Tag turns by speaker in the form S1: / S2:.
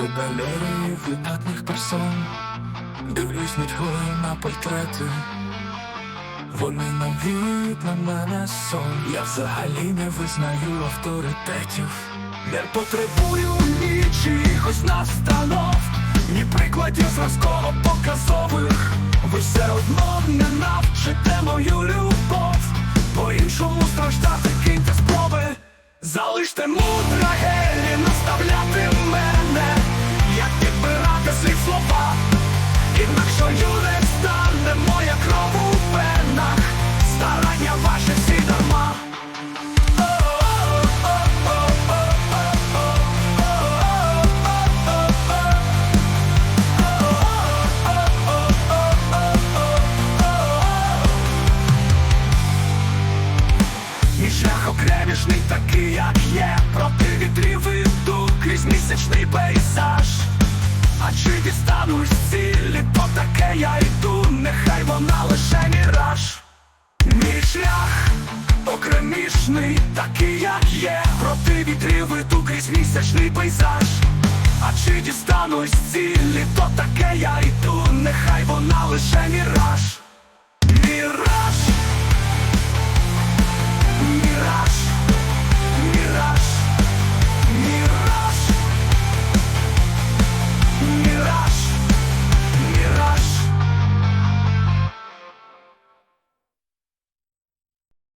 S1: У галереї видатних персон. Дивлюсь нудьгою на портрети. Вони навіють на мене сон. Я взагалі не визнаю авторитетів. Не потребую ні чиїхось настанов Ні прикладів зразково показових. Ви все одно не навчите мою любов. По-іншому страждати киньте спроби. Залиште мудра гелі Інакше не стане моя кров у венах Старання ваші всі дарма. Мій шлях окремішний такий, як є. Проти вітрів іду крізь місячний пейзаж. А чи дістанусь цілі, таке я йду, нехай вона лише міраж. Мій шлях окремішний, такий, як є. Проти вітрів іду крізь місячний пейзаж. А чи дістанусь цілі, то таке я йду, нехай вона лише Міраж